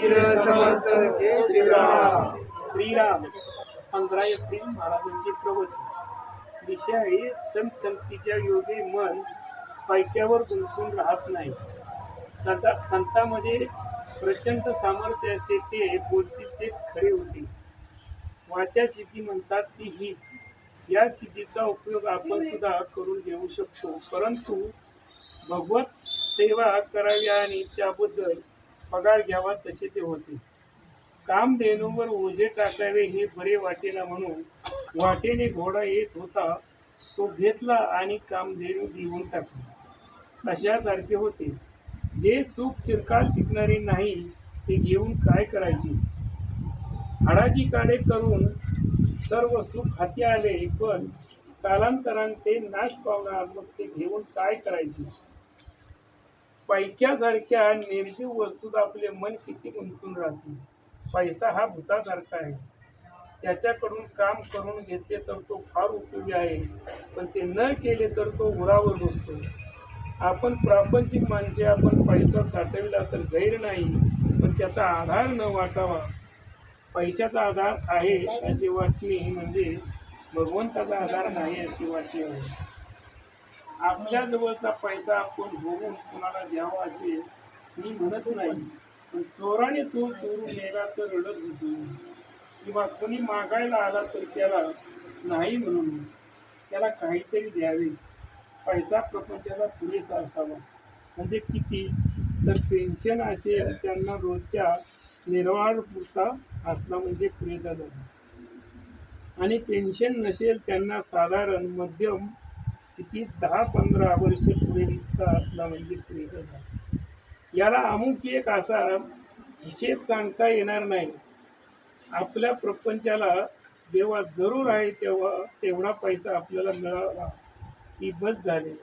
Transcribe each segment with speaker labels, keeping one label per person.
Speaker 1: श्रीराम.
Speaker 2: श्रीराम. पंधरा एप्रिल महाराजांची प्रवचन. विषय ही संत संतीच्या योगे मन पायट्यावर गुंतून राहत नाही. संता संतामध्ये प्रचंड सामर्थ्य असते ते बोलतील ते खरे होते. वाचा सिद्धी म्हणतात ती हीच. या सिद्धीचा उपयोग आपण सुद्धा करून घेऊ शकतो. परंतु भगवत सेवा करावी आणि त्याबद्दल पगार घ्यावा तसे ते होते. काम देणूवर ओझे टाकावे हे बरे वाटेना म्हणून वाटेने घोडा येत होता तो घेतला आणि कामधेनू देऊन टाकला. अशासारखे होते. जे सुख चिरकाल टिकणारे नाही ते घेऊन काय करायचे? हाडाची काडे करून सर्व सुख हाती आले पण कालांतराने ते नाश पावणार मग ते घेऊन काय करायचे? पैक्यासारख्या निर्जीव वस्तूत आपले मन किती गुंतून राहते पैसा हा भूतासारखा आहे. त्याच्याकडून काम करून घेतले तर तो फार उपयोगी आहे. पण ते न केले तर तो उरावर बसतो. आपण प्रापंचिक माणसे आपण पैसा साठविला तर गैर नाही पण त्याचा आधार न वाटावा. पैशाचा आधार आहे अशी वाटणी म्हणजे भगवंताचा आधार नाही अशी वाटणी आहे. आपल्या जवळचा पैसा आपण भोगून कोणाला द्यावा असे मी म्हणत नाही. पण चोराने तो चोरून नेला तर रडत दिसू किंवा कोणी मागायला आला तर त्याला नाही म्हणून. त्याला काहीतरी द्यावेच. पैसा प्रपंचाला पुरेसा असावा. म्हणजे किती? तर पेन्शन असेल त्यांना रोजच्या निर्वाहपुरता असला म्हणजे पुरेसा झाला आणि पेन्शन नसेल त्यांना साधारण मध्यम किती दहा पंधरा वर्ष पुढे इतका असला म्हणजे स्त्रीचा याला अमुक एक असा हिशेब सांगता येणार नाही. आपल्या प्रपंचाला जेव्हा जरूर आहे तेव्हा तेवढा पैसा आपल्याला मिळावा ही बस झाली.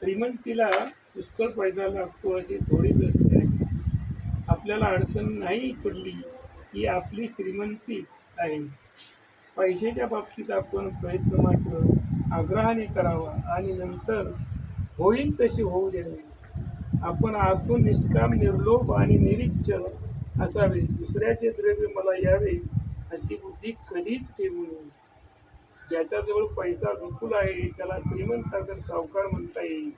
Speaker 2: श्रीमंतीला पुष्कळ पैसा लागतो अशी थोडीच असते आपल्याला अडचण नाही पडली ही आपली श्रीमंतीच आहे. पैशाच्या बाबतीत आपण प्रयत्न मात्र आग्रहाने करावा आणि नंतर होईल तशी होऊ द्यावी. आपण आतून निष्काम निर्लोभ आणि निरीच्छ असावे. दुसऱ्याचे द्रव्य मला यावे अशी बुद्धी कधीच ठेवू नये. ज्याच्याजवळ पैसा विपुल आहे त्याला श्रीमंतागर सावकार म्हणता येईल.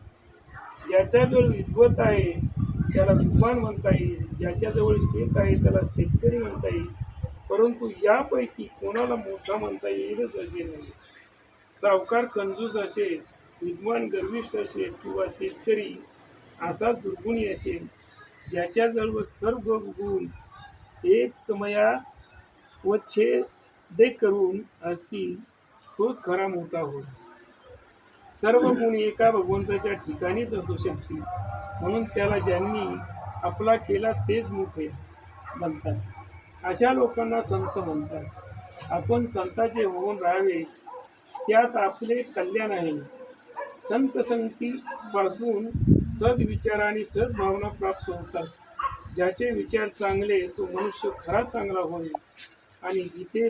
Speaker 2: ज्याच्याजवळ विद्वत आहे त्याला विद्वान म्हणता येईल. ज्याच्याजवळ शेत आहे त्याला शेतकरी म्हणता येईल. परंतु यापैकी कोणाला मोठा म्हणता येईलच असे नाही. सावकार कंजूस असेल विद्वान गर्विष्ठ असेल किंवा शेतकरी असा दुर्गुणी असेल ज्याच्याजवळ सर्व गुण एक समया व छेदे करून असतील तोच खरा मोठा होय. सर्व गुण एका भगवंताच्या ठिकाणीच असू शकतील म्हणून त्याला ज्यांनी आपला केला तेच मोठे म्हणतात. अशा लोकांना संत म्हणतात. आपण संताचे होऊन राहावे त्यात आपले कल्याण आहे. संत संगतीपासून सद्विचार आणि सद्भावना प्राप्त होतात. ज्याचे विचार चांगले तो मनुष्य खरा चांगला होईल. आणि जिथे